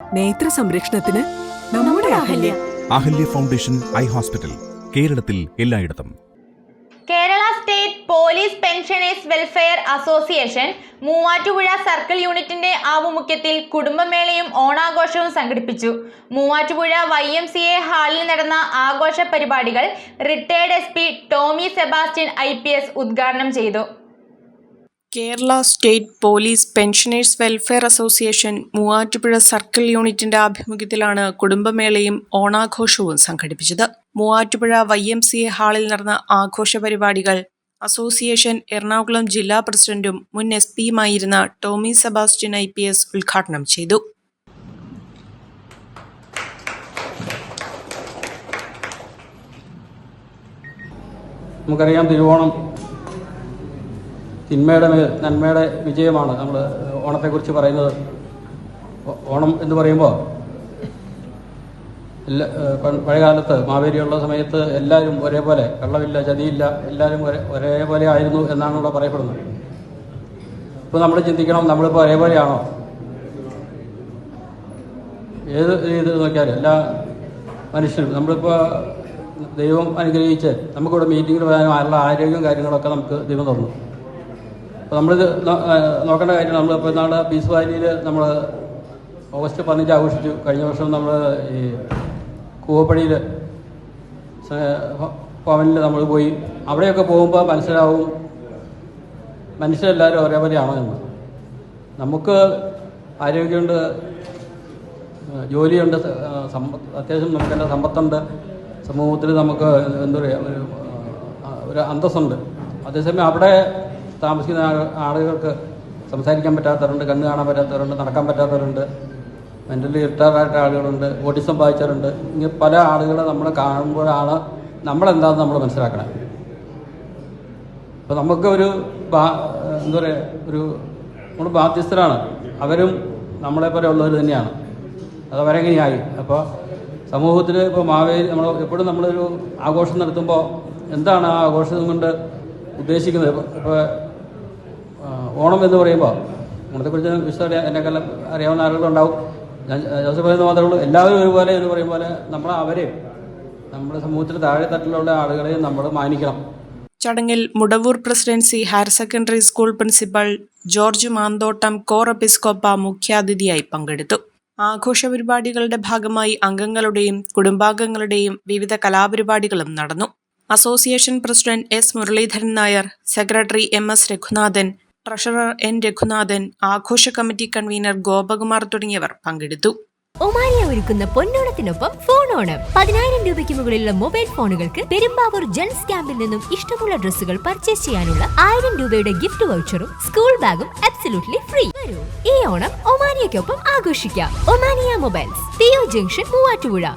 നേത്ര സംരക്ഷണത്തിന് നമ്മുടെ Ahalya. Ahalya foundation eye hospital കേരളത്തിൽ എല്ലായിടത്തും. Kerala state police pensioners welfare association Muvattupuzha circle യൂണിറ്റിന്റെ ആഭിമുഖ്യത്തിൽ കുടുംബമേളയും ഓണാഘോഷവും സംഘടിപ്പിച്ചു. Muvattupuzha Y M C A ഹാളിൽ നടന്ന ആഘോഷ പരിപാടികൾ retired S P Tomy Sebastian I P S ഉദ്ഘാടനം ചെയ്തു. Kerala state police pensioners welfare association Muvattupuzha circle യൂണിറ്റിന്റെ ആഭിമുഖ്യത്തിലാണ് കുടുംബമേളയും ഓണാഘോഷവും സംഘടിപ്പിച്ചത്. Muvattupuzha Y M C A ഹാളിൽ നടന്ന ആഘോഷ പരിപാടികൾ അസോസിയേഷൻ എറണാകുളം ജില്ലാ പ്രസിഡന്റും മുൻ S പിയുമായിരുന്ന Tomy Sebastian I P S ഉദ്ഘാടനം ചെയ്തു. നമുക്കറിയാം തിരുവോണം തിന്മയുടെ മേൽ നന്മയുടെ വിജയമാണ് നമ്മൾ ഓണത്തെക്കുറിച്ച് പറയുന്നത്. ഓണം എന്ന് പറയുമ്പോൾ എല്ലാ പഴയകാലത്ത് മാവേലിയുള്ള സമയത്ത് എല്ലാവരും ഒരേപോലെ കള്ളമില്ല ചതിയില്ല എല്ലാവരും ഒരേ ഒരേപോലെ ആയിരുന്നു എന്നാണ് ഇവിടെ പറയപ്പെടുന്നത്. ഇപ്പോൾ നമ്മൾ ചിന്തിക്കണം നമ്മളിപ്പോൾ ഒരേപോലെയാണോ? ഏത് ഇത് നോക്കിയാലും എല്ലാ മനുഷ്യരും നമ്മളിപ്പോൾ ദൈവം അനുഗ്രഹിച്ച് നമുക്കിവിടെ മീറ്റിങ്ങിൽ വരാനും ആരുടെ ആരോഗ്യവും കാര്യങ്ങളൊക്കെ നമുക്ക് ദൈവം തന്നു. നമ്മൾ നോക്കേണ്ട കാര്യം നമ്മൾ ഇപ്പോൾ നാളെ പീസ് വാലിയിൽ നമ്മൾ ഓഗസ്റ്റ് പതിനഞ്ച് ആഘോഷിച്ചു. കഴിഞ്ഞ വർഷം നമ്മൾ ഈ കൂവപ്പടിയിൽ പവനിൽ നമ്മൾ പോയി. അവിടെയൊക്കെ പോകുമ്പോൾ മനസ്സിലാവും മനുഷ്യരെല്ലാവരും ഒരേപോലെയാണോ എന്ന്. നമുക്ക് ആരോഗ്യമുണ്ട് ജോലിയുണ്ട് അത്യാവശ്യം നമുക്ക് നമുക്കെല്ലാം സമ്പത്തുണ്ട്. സമൂഹത്തിൽ നമുക്ക് എന്താ പറയുക ഒരു ഒരു അന്തസ്സുണ്ട്. അതേസമയം അവിടെ താമസിക്കുന്ന ആള്- ആളുകൾക്ക് സംസാരിക്കാൻ പറ്റാത്തവരുണ്ട് കണ്ണ് കാണാൻ പറ്റാത്തവരുണ്ട് നടക്കാൻ പറ്റാത്തവരുണ്ട് മെന്റലി റിട്ടയർഡായിട്ട് ആളുകളുണ്ട് ഓട്ടിസം ബാധിച്ചവരുണ്ട് ഇങ്ങനെ പല ആളുകളെ നമ്മൾ കാണുമ്പോഴാണ് നമ്മളെന്താണെന്ന് നമ്മൾ മനസ്സിലാക്കണം അപ്പോൾ നമുക്ക് ഒരു എന്താ പറയുക ഒരു നമ്മൾ ബാധ്യസ്ഥരാണ്. അവരും നമ്മളെ പോലെ ഉള്ളവർ തന്നെയാണ്. അത് അവരെങ്ങനെയായി? അപ്പോൾ സമൂഹത്തിൽ ഇപ്പോൾ മാവേലി നമ്മൾ എപ്പോഴും നമ്മളൊരു ആഘോഷം നടത്തുമ്പോൾ എന്താണ് ആ ആഘോഷം കൊണ്ട് ഉദ്ദേശിക്കുന്നത്? ഇപ്പോൾ ഓണം എന്ന് പറയുമ്പോൾ ഓണത്തെക്കുറിച്ച് വിശദം എന്നെക്കാളും അറിയാവുന്ന ആളുകളുണ്ടാവും. ഞാൻ ജോസഫ് പറയുന്ന മാത്രമേ ഉള്ളൂ. എല്ലാവരും ഒരുപോലെ എന്ന് പറയും പോലെ നമ്മൾ അവരെയും നമ്മുടെ സമൂഹത്തിൽ താഴെ തട്ടിലുള്ള ആളുകളെയും നമ്മൾ മാനിക്കണം. ചടങ്ങിൽ Mudavoor presidency higher secondary school principal George Manthottam core എപ്പിസ്കോപ്പ മുഖ്യാതിഥിയായി പങ്കെടുത്തു. ആഘോഷ പരിപാടികളുടെ ഭാഗമായി അംഗങ്ങളുടെയും കുടുംബാംഗങ്ങളുടെയും വിവിധ കലാപരിപാടികളും നടന്നു. Association president S Muraleedharan Nair secretary M S Raghunathan treasurer N. Raghunathan ആഘോഷ കമ്മിറ്റി കൺവീനർ ഗോപകുമാർ തുടങ്ങിയവർ പങ്കെടുത്തു. ഒമാനിയ ഒരുക്കുന്ന പൊന്നോണത്തിനൊപ്പം ഫോൺ ഓണം പതിനായിരം രൂപയ്ക്ക് മുകളിലുള്ള മൊബൈൽ ഫോണുകൾക്ക് പെരുമ്പാവൂർ ജെൻസ് ക്യാമ്പിൽ നിന്നും ഇഷ്ടമുള്ള ഡ്രസ്സുകൾ പർച്ചേസ് ചെയ്യാനുള്ള ആയിരം രൂപയുടെ ഗിഫ്റ്റ് വൗച്ചറും സ്കൂൾ ബാഗും അബ്സല്യൂട്ട്ലി ഫ്രീ ഈ ഓണം ഒമാനിയക്കൊപ്പം ആഘോഷിക്കാം. Omania mobiles പിയോ junction Muvattupuzha.